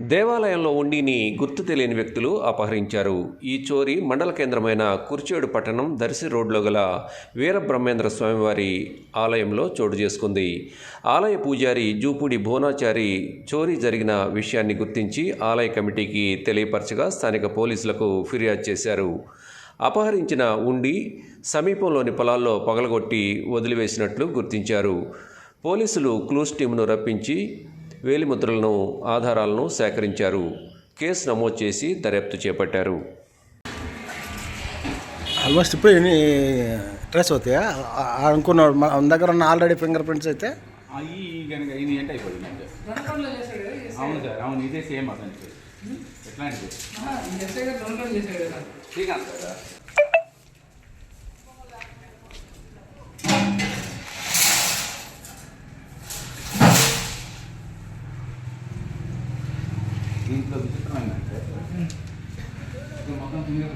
దేవాలయంలో ఉండిని గుర్తు తెలియని వ్యక్తులు అపహరించారు. ఈ చోరీ మండల కేంద్రమైన కుర్చేడు పట్టణం దర్శి రోడ్లో గల వీరబ్రహ్మేంద్ర స్వామివారి ఆలయంలో చోటు చేసుకుంది. ఆలయ పూజారి జూపూడి భువనాచారి చోరీ జరిగిన విషయాన్ని గుర్తించి ఆలయ కమిటీకి తెలియపరచగా స్థానిక పోలీసులకు ఫిర్యాదు చేశారు. అపహరించిన ఉండి సమీపంలోని పొలాల్లో పగలగొట్టి వదిలివేసినట్లు గుర్తించారు. పోలీసులు క్లూస్ టీంను రప్పించి వేలిముద్రలను ఆధారాలను సేకరించారు. కేసు నమోదు చేసి దర్యాప్తు చేపట్టారు. ఆల్మోస్ట్ ఇప్పుడు ఎన్ని ట్రేస్ అవుతాయా? అనుకున్నాడు. మన దగ్గర ఉన్న ఆల్రెడీ ఫింగర్ ప్రింట్స్ అయితే? అవి కనుక ఇది ఏంటి అయిపోయింది అంటే అవును సార్ అవును ఇదే సేమ్ అతనికి. శ్రీకాంత్ దీంట్లో విచిత్రమైందంటే మొత్తం ఫింగర్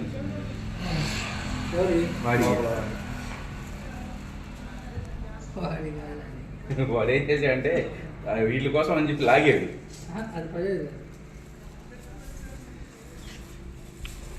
వాడి. వాడి కాదండి. వాడు ఏం చేశాడంటే ఆ వీళ్ళ కోసం అని చెప్పి పడేది